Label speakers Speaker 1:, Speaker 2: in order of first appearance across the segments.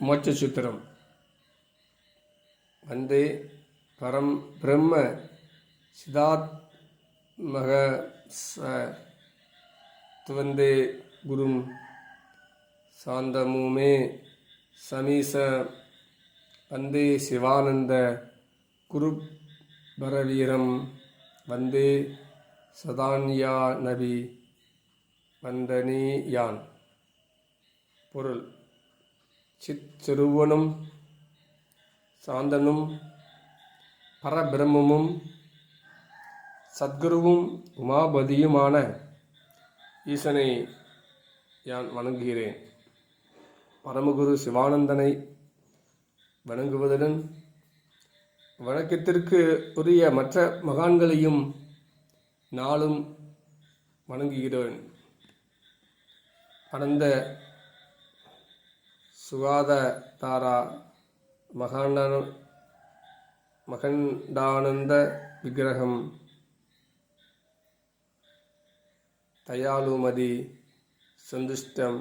Speaker 1: மோட்சசூத்திரம். வந்தே பரம் பிரம்ம சிதாத்மக ச துவந்தே குரும். சாந்தமுமே சமீச வந்தே சிவானந்த குரு பரவீரம் வந்தே சதான்யா நபி வந்தனியான். பொருள். சிற்சிறுவனும் சாந்தனும் பரபிரம்மமும் சத்குருவும் உமாபதியுமான ஈசனை யான் வணங்குகிறேன். பரமகுரு சிவானந்தனை வணங்குவதுடன் வணக்கத்திற்கு உரிய மற்ற மகான்களையும் நாளும் வணங்குகிறேன். கடந்த சுகாததாரா மகாண்டான மகண்டானந்த விக்கிரகம் தயாலுமதி சந்துஷ்டம்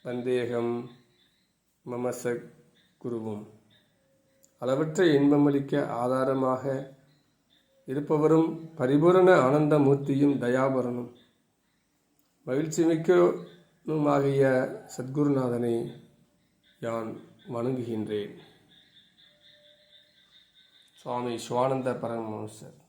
Speaker 1: சந்தேகம் மமச குருவும் அளவற்ற இன்பமளிக்க ஆதாரமாக இருப்பவரும் பரிபூரண ஆனந்தமூர்த்தியும் தயாபரனும். மகிழ்ச்சி ஆகிய சத்குருநாதனை யான் வணங்குகின்றேன். சுவாமி சிவானந்த பரமஹம்சர்.